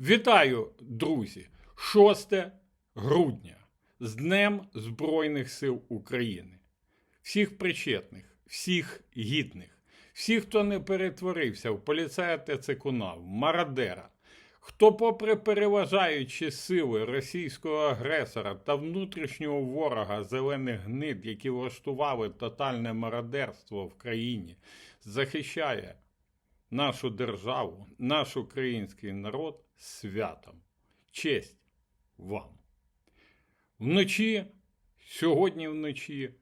Вітаю, друзі! 6 грудня з Днем Збройних сил України. Всіх причетних, всіх гідних, всіх, хто не перетворився в поліцая Тецекуна, в мародера, хто, попри переважаючі сили російського агресора та внутрішнього ворога зелених гнид, які влаштували тотальне мародерство в країні, захищає нашу державу, наш український народ святом. Честь вам. Вночі, сьогодні вночі,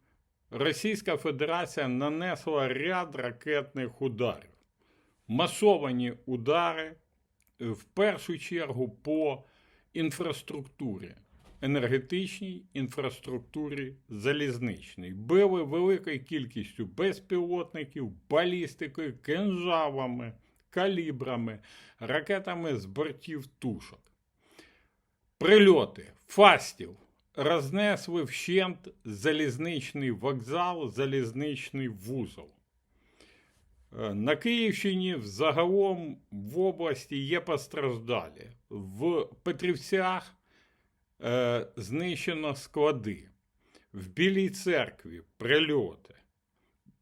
Російська Федерація нанесла ряд ракетних ударів. Масовані удари, в першу чергу, по інфраструктурі, енергетичній інфраструктурі залізничній. Били великою кількістю безпілотників, балістикою, кинжалами, калібрами, ракетами з бортів тушок. Прильоти фастів рознесли вщент залізничний вокзал, залізничний вузол. Е, На Київщині взагалом в області є постраждалі. В Петрівцях е, знищено склади, в Білій церкві прильоти.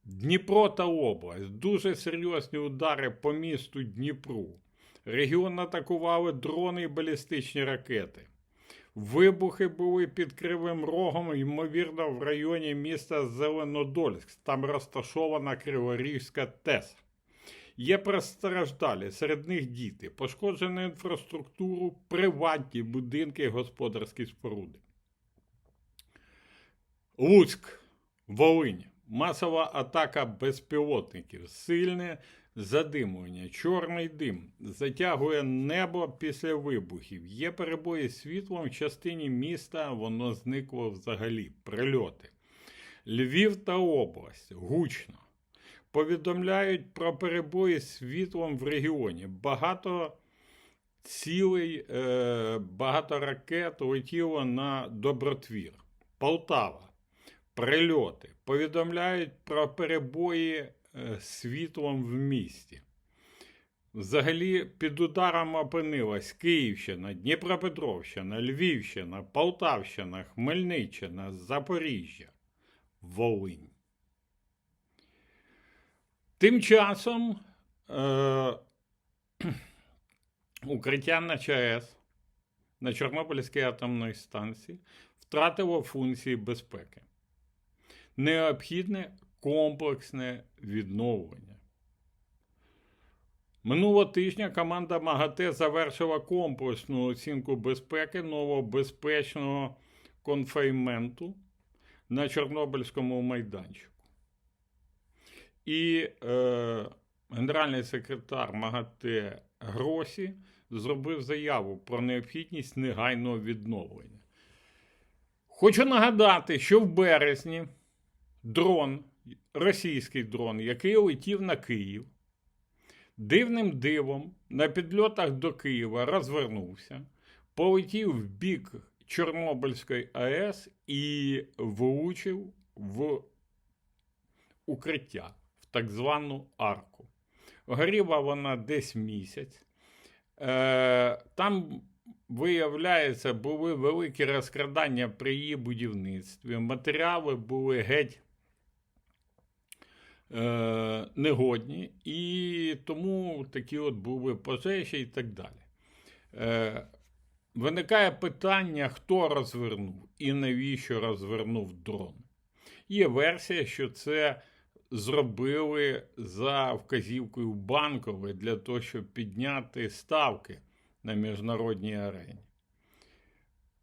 Дніпро та область дуже серйозні удари по місту Дніпру. Регіон атакували дрони і балістичні ракети. Вибухи були під Кривим Рогом, ймовірно, в районі міста Зеленодольськ. Там розташована Криворізька ТЕС. Є постраждалі, серед них діти, пошкоджену інфраструктуру, приватні будинки і господарські споруди. Луцьк, Волинь. Масова атака безпілотників, сильне задимування, чорний дим затягує небо після вибухів. Є перебої з світлом в частині міста, воно зникло взагалі. Прильоти. Львів та область гучно. Повідомляють про перебої з світлом в регіоні. Багато цілей, е, багато ракет летіло на добротвір. Полтава. Прильоти. Повідомляють про перебої е, світлом в місті. Взагалі під ударом опинилась Київщина, Дніпропетровщина, Львівщина, Полтавщина, Хмельниччина, Запоріжжя, Волинь. Тим часом е- укриття на ЧАЕС на Чорнобильській атомній станції втратило функції безпеки. Необхідне комплексне відновлення. Минулого тижня команда МАГАТЕ завершила комплексну оцінку безпеки новобезпечного конфейменту на Чорнобильському майданчику. І е, генеральний секретар МАГАТЕ Гросі зробив заяву про необхідність негайного відновлення. Хочу нагадати, що в березні дрон, російський дрон, який летів на Київ, дивним дивом на підльотах до Києва розвернувся, полетів в бік Чорнобильської АЕС і влучив в укриття, так звану арку. Горіла вона десь місяць. Е, Там, виявляється, були великі розкрадання при її будівництві. Матеріали були геть е, негодні, і тому такі от були пожежі і так далі. Е, Виникає питання, хто розвернув і навіщо розвернув дрон. Є версія, що це зробили за вказівкою банкової для того, щоб підняти ставки на міжнародній арені.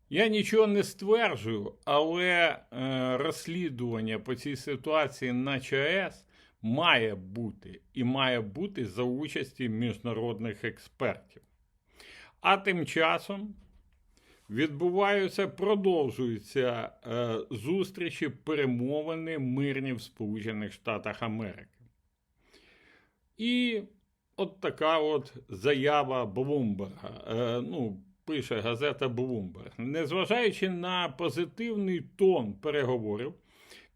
Я нічого не стверджую, але е, розслідування по цій ситуації на ЧАЕС має бути і має бути за участі міжнародних експертів. А тим часом відбуваються, продовжуються е, зустрічі, перемовини мирні в Сполучених Штатах Америки. І от така от заява Блумберга. Е, ну, пише газета Блумберг. Незважаючи на позитивний тон переговорів,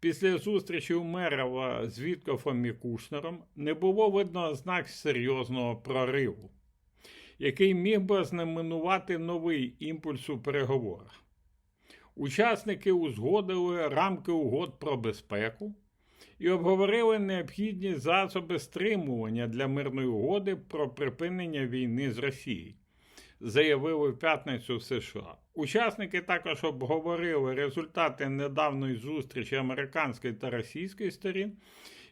після зустрічі Умерова з Віткофом і Кушнером не було видно ознак серйозного прориву. Який міг би знаменувати новий імпульс у переговорах. Учасники узгодили рамки угод про безпеку і обговорили необхідні засоби стримування для мирної угоди про припинення війни з Росією, заявили в п'ятницю в США. Учасники також обговорили результати недавньої зустрічі американської та російської сторін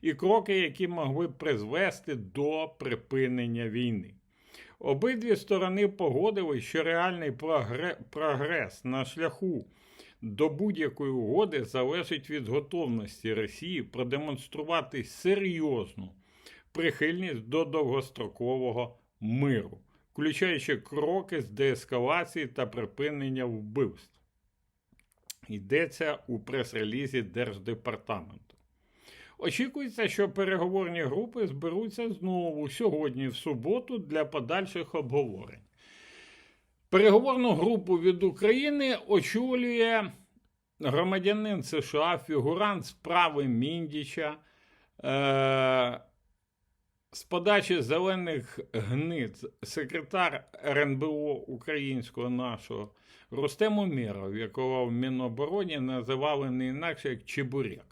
і кроки, які могли призвести до припинення війни. Обидві сторони погодили, що реальний прогрес на шляху до будь-якої угоди залежить від готовності Росії продемонструвати серйозну прихильність до довгострокового миру, включаючи кроки з деескалації та припинення вбивств. Йдеться у прес-релізі Держдепартаменту. Очікується, що переговорні групи зберуться знову сьогодні, в суботу, для подальших обговорень. Переговорну групу від України очолює громадянин США, фігурант справи Міндіча. Е- з подачі зелених гниць секретар РНБО українського нашого Рустем Умєров, якого в Мінобороні називали не інакше як Чебурек.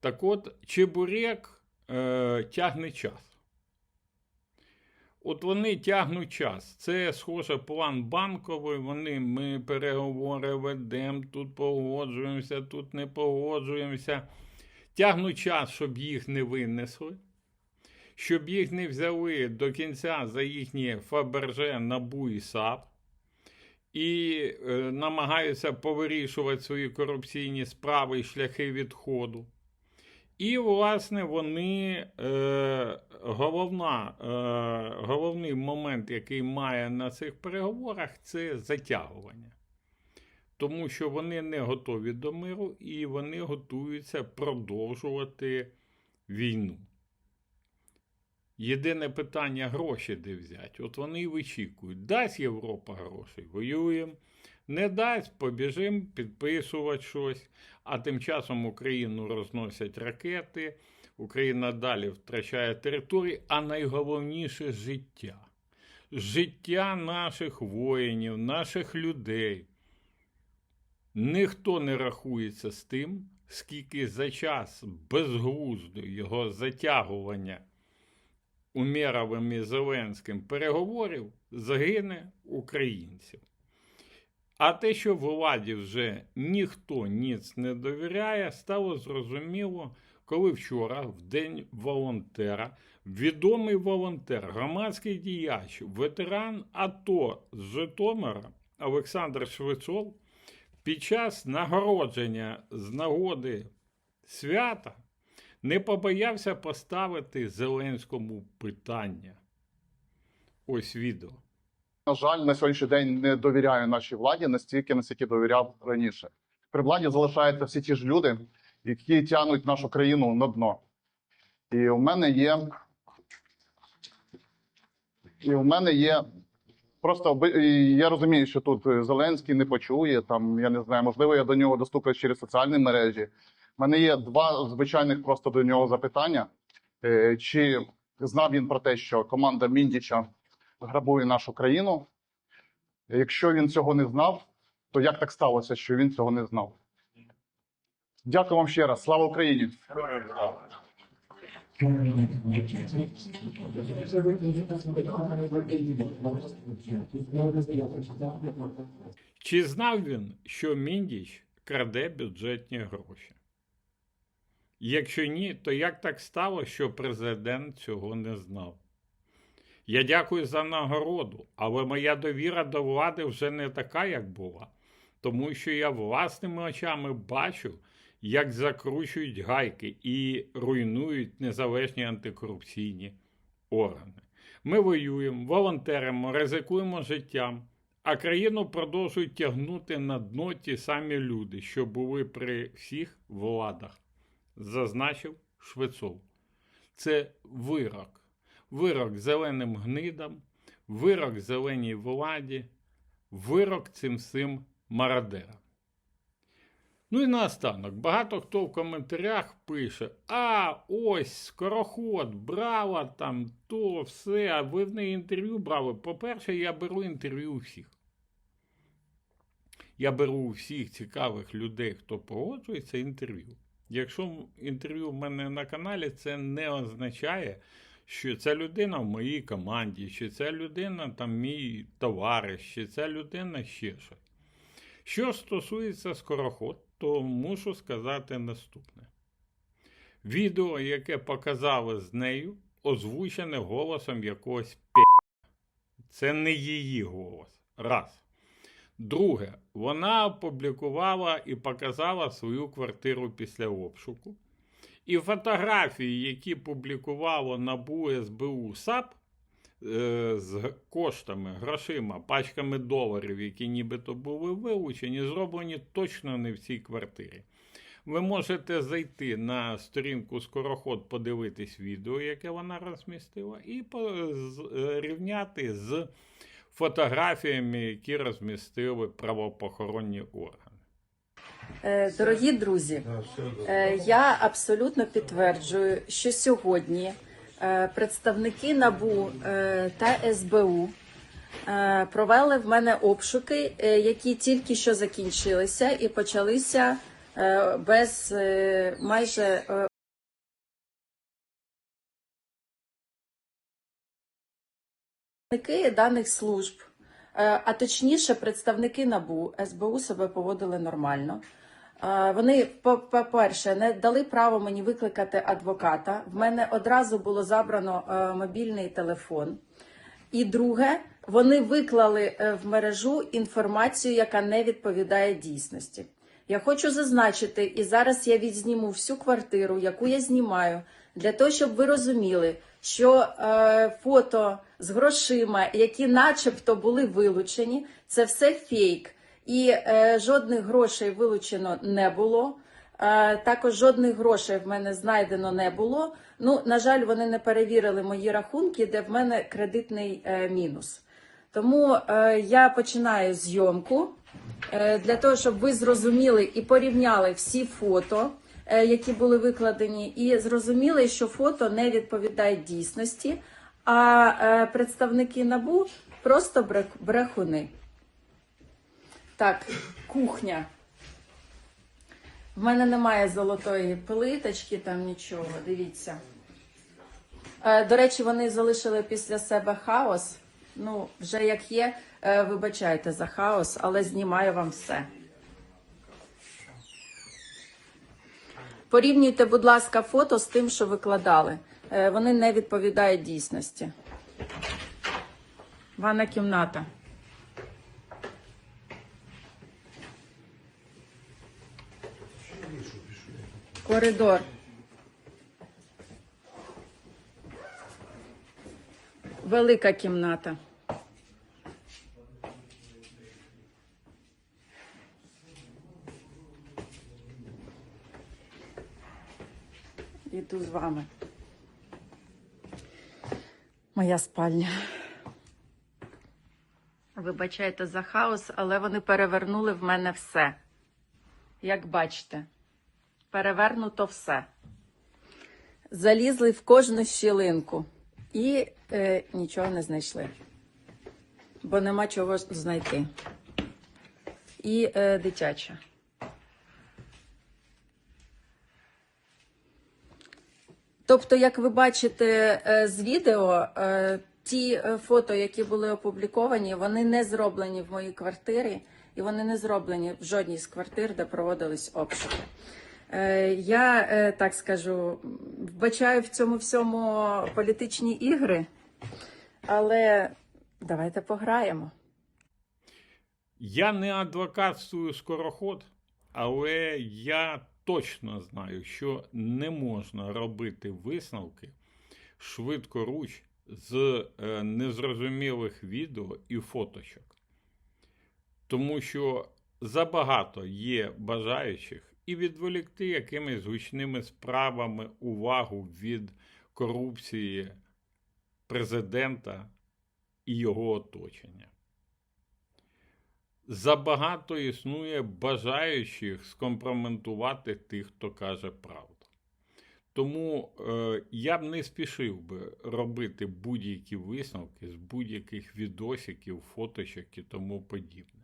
Так от, Чебурек е, тягне час. От вони тягнуть час. Це схоже план банковий. Вони ми переговори ведемо, тут погоджуємося, тут не погоджуємося. Тягнуть час, щоб їх не винесли, щоб їх не взяли до кінця за їхні Фаберже, Набу і САП. І е, намагаються повирішувати свої корупційні справи і шляхи відходу. І, власне, вони е, головна, е, головний момент, який має на цих переговорах, це затягування. Тому що вони не готові до миру і вони готуються продовжувати війну. Єдине питання гроші де взяти. От вони і вичікують. Дасть Європа грошей, воюємо. Не дасть, побіжимо підписувати щось. А тим часом Україну розносять ракети, Україна далі втрачає території, а найголовніше життя. Життя наших воїнів, наших людей. Ніхто не рахується з тим, скільки за час безглуздо його затягування Умєровим і Зеленським переговорів загине українців. А те, що владі вже ніхто ніц не довіряє, стало зрозуміло, коли вчора, в день волонтера, відомий волонтер, громадський діяч, ветеран АТО з Житомира Олександр Швецов під час нагородження з нагоди свята не побоявся поставити Зеленському питання. Ось відео. На жаль, на сьогоднішній день не довіряю нашій владі настільки, наскільки довіряв раніше. При владі залишаються всі ті ж люди, які тягнуть нашу країну на дно. І у мене є. І у мене є. Просто я розумію, що тут Зеленський не почує. Там я не знаю, можливо, я до нього достукаюсь через соціальні мережі. У мене є два звичайних просто до нього запитання: Е, чи знав він про те, що команда Міндіча грабує нашу країну. Якщо він цього не знав, то як так сталося, що він цього не знав? Дякую вам ще раз. Слава Україні! Чи знав він, що Міндіч краде бюджетні гроші? Якщо ні, то як так стало, що президент цього не знав? Я дякую за нагороду, але моя довіра до влади вже не така, як була, тому що я власними очами бачу, як закручують гайки і руйнують незалежні антикорупційні органи. Ми воюємо, волонтеримо, ризикуємо життям, а країну продовжують тягнути на дно ті самі люди, що були при всіх владах, зазначив Швецов. Це вирок. Вирок зеленим гнидам, вирок зеленій владі, вирок цим всім мародерам. Ну і наостанок, багато хто в коментарях пише: А, ось скороход, брала там то, все, а ви в неї інтерв'ю брали. По-перше, я беру інтерв'ю у всіх. Я беру всіх цікавих людей, хто погоджується, інтерв'ю. Якщо інтерв'ю в мене на каналі, це не означає, що ця людина в моїй команді, чи ця людина там мій товариш, чи ця людина ще щось. Що стосується скороход, то мушу сказати наступне. Відео, яке показали з нею, озвучене голосом якогось пі. Це не її голос. Раз. Друге, вона опублікувала і показала свою квартиру після обшуку. І фотографії, які публікувало НАБУ СБУ САП е, з коштами, грошима, пачками доларів, які нібито були вилучені, зроблені точно не в цій квартирі. Ви можете зайти на сторінку Скороход, подивитись відео, яке вона розмістила, і порівняти з фотографіями, які розмістили правоохоронні органи. Е, Дорогі друзі, е, я абсолютно підтверджую, що сьогодні е, представники НАБУ та СБУ провели в мене обшуки, які тільки що закінчилися і почалися без майже даних служб, а точніше, представники НАБУ СБУ себе поводили нормально. Е, Вони, по- по-перше, не дали право мені викликати адвоката. В мене одразу було забрано е, мобільний телефон. І друге, вони виклали е, в мережу інформацію, яка не відповідає дійсності. Я хочу зазначити, і зараз я відзніму всю квартиру, яку я знімаю, для того, щоб ви розуміли, що е, фото з грошима, які начебто були вилучені, це все фейк. І е, жодних грошей вилучено не було. Е, також жодних грошей в мене знайдено не було. Ну, на жаль, вони не перевірили мої рахунки, де в мене кредитний е, мінус. Тому е, я починаю зйомку е, для того, щоб ви зрозуміли і порівняли всі фото, які були викладені, і зрозуміли, що фото не відповідають дійсності, а е, представники набу просто брехуни. Так, кухня. В мене немає золотої плиточки, там нічого, дивіться. Е, До речі, вони залишили після себе хаос. Ну, вже як є, е, вибачайте за хаос, але знімаю вам все. Порівнюйте, будь ласка, фото з тим, що викладали. Е, Вони не відповідають дійсності. Ванна кімната. Коридор. Велика кімната. Іду з вами. Моя спальня. Вибачайте за хаос, але вони перевернули в мене все. Як бачите, перевернуто все. Залізли в кожну щілинку і е, нічого не знайшли. Бо нема чого знайти. І е, дитяча. Тобто, як ви бачите е, з відео, е, ті е, фото, які були опубліковані, вони не зроблені в моїй квартирі, і вони не зроблені в жодній з квартир, де проводились обшуки. Я так скажу, вбачаю в цьому всьому політичні ігри, але давайте пограємо. Я не адвокатствую скороход, але я точно знаю, що не можна робити висновки швидкоруч з е, незрозумілих відео і фоточок. Тому що забагато є бажаючих і відволікти якимись гучними справами увагу від корупції президента і його оточення. Забагато існує бажаючих скомпроментувати тих, хто каже правду. Тому е, я б не спішив би робити будь-які висновки з будь-яких відосиків, фоточок і тому подібне.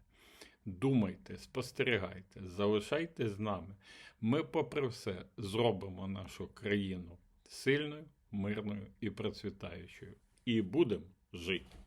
Думайте, спостерігайте, залишайте з нами. Ми, попри все, зробимо нашу країну сильною, мирною і процвітаючою. І будемо жити.